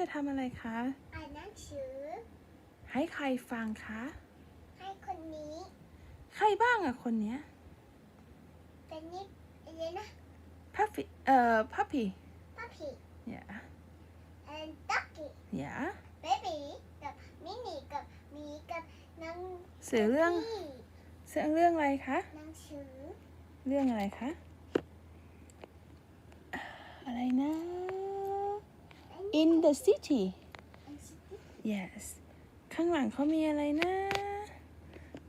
จะทำอะไรคะ อ่านหนังสือ ให้ใครฟังคะ ให้คนนี้ ใครบ้างอะคนเนี้ย เป็นนิดอะไรนะพัฟฟี่เอ่อพัฟฟี่ ป้าผี yeah and ducky yeah baby กับมินี่กับหมีกับน้องสื่อเรื่องพี่เสื่อเรื่องอะไรคะ หนังสือ เรื่องอะไรคะ อะไรนะ in the city อันสิ yes ข้างหลังเขามีอะไรนะ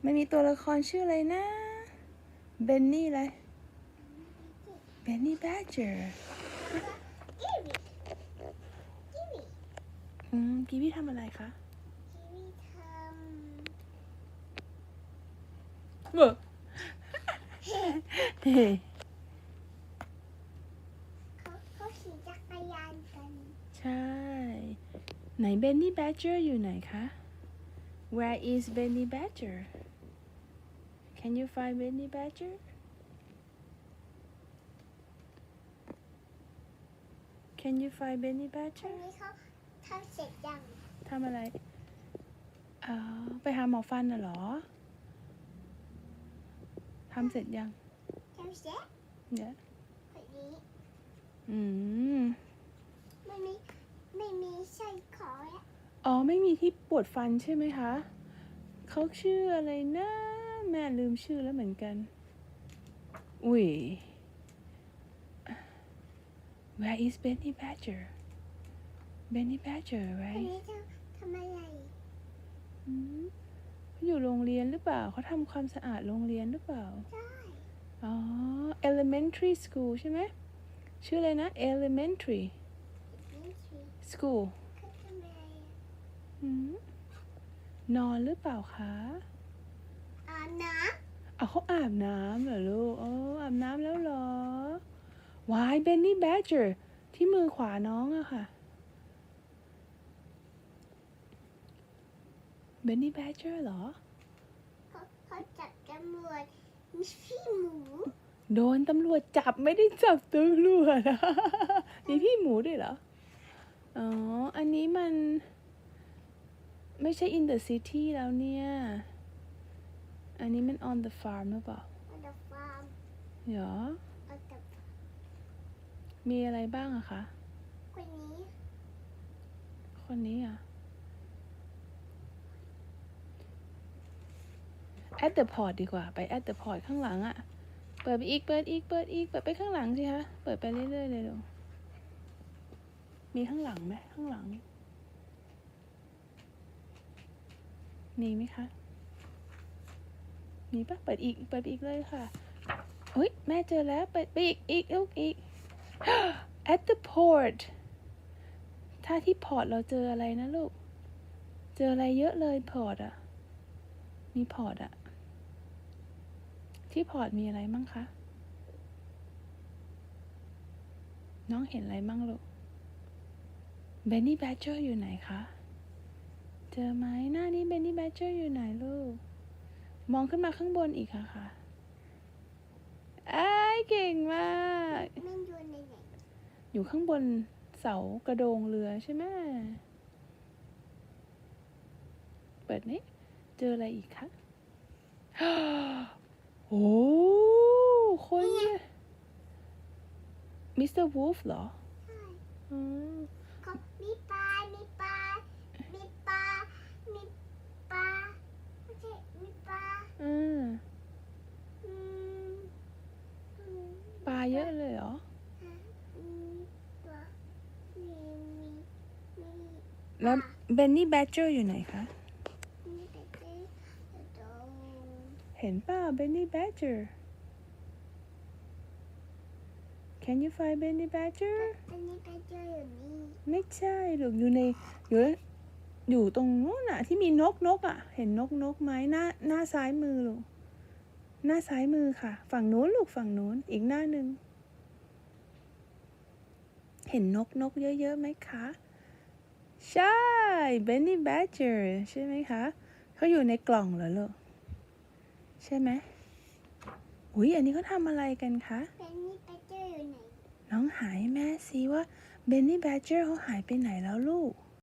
ไม่มีตัวละครชื่ออะไรนะเบนนี่อะไรเบนนี่แบดเจอร์กีวีกีวีอืมกีวี่ทำอะไรคะกีวีทเว้อเฮ้ำเขาเขาขี่จักรยานกัน ใช่ ไหนเบนนี่แบดเจอร์อยู่ไหนคะ Where is Benny Badger Can you find Benny Badger Can you find Benny คน Badger นี้เขาทำเสร็จยัง ทำอะไรอ๋อไปหาหมอฟันน่ะเหรอ ทำเสร็จยัง ทำเสร็จ เนี่ยคนนี้ อืม ไม่มีไม่มีใส่ขอแล้วอ๋อ ไม่มีที่ปวดฟันใช่ไหมคะ เขาชื่ออะไรนะ แม่ลืมชื่อแล้วเหมือนกัน อุ้ย Where is Benny Badger Benny Badger คน right นี้จะทำอะไรอืมเขาอยู่โรงเรียนหรือเปล่า เขาทำความสะอาดโรงเรียนหรือเปล่า ได้ อ๋อ elementary school ใช่ไหม ชื่ออะไรนะ elementary นี่สิ school เขาทำอะไรอะอืมนอนหรือเปล่าคะอาบน้เอาเขาอาบน้ำเหรอลูกโอ้อาบน้ำแล้วเหรอวายเบนนี่แบดเจอร์ที่มือขวาน้องอะค่ะเบนนี่แบดเจอร์เหรอำเขาเขาจับตำรวจมีพี่หมู โดนตำรวจจับไม่ได้จับตำรวจอะมีพี่หมูด้วยเหรอ อ๋อ อันนี้มัน ไม่ใช่ in the city แล้วเนี่ย อันนี้มัน on the farm หรือเปล่าอันดับฟาร์มเหรออันดับมีอะไรบ้างอะคะ คนนี้ คนนี้อะ at the port ดีกว่า ไป at the port ข้างหลังอะ เปิดไปอีก เปิดอีก เปิดอีก เปิดไปข้างหลังสิคะ เปิดไปเรื่อยๆเลยลูกมีข้างหลังไหมข้างหลัง มีไหมคะ มีปะเปิดอีก เปิดไปอีกเลยค่ะอุ้ย แม่เจอแล้ว เปิดไปอีก อีกลูกอีก at the port ถ้าที่พอร์ตเราเจออะไรนะลูก เจออะไรเยอะเลยพอร์ตอะมีพอร์ตอะ ที่พอร์ตมีอะไรมั่งคะ น้องเห็นอะไรมั่งลูกเบนนี่แบดเจอร์อยู่ไหนคะ เจอไหมหน้านี้เบนนี่แบดเจอร์อยู่ไหนลูก มองขึ้นมาข้างบนอีกค่ะค่ะอ้เก่งมากมันอยู่ในไหนอยู่ข้างบนเสากระโดงเรือใช่ไหมเปิดนี้เจออะไรอีกคะ โอ้คนเนี่ยมิสเตอร์วูฟเหรอใช่อืมเขามีปลา มีปลา มีปลา มีปลาไม่ใช่มีปลาอืมอืมอืมปลาเยอะเลยเหรอ อืมปลามีมีมี แล้วเบนนี่แบดเจอร์อยู่ไหนคะ มีแต่เจ๊โดน เห็นเปล่าเบนนี่แบดเจอร์ Can you find Benny Badger อันนี้ไปเจออยู่นี่ไม่ใช่หรอกอยู่ในอยู่อยู่ตรงนู้นอะที่มีนกนกอะเห็นนกนกไหมหน้าหน้าซ้ายมือลูกหน้าซ้ายมือค่ะ ฝั่งนู้นลูกฝั่งนู้นอีกหน้าหนึ่งเห็นนกนกเยอะๆไหมคะ ใช่ Benny Badger ใช่ไหมคะ เขาอยู่ในกล่องเหรอลูก ใช่ไหมอุ้ยอันนี้เขาทำอะไรกันคะอันนี้ไปเจออยู่ไหน น้องหายแม่สิว่าเบนนี่แบดเจอร์เขาหายไปไหนแล้วลูก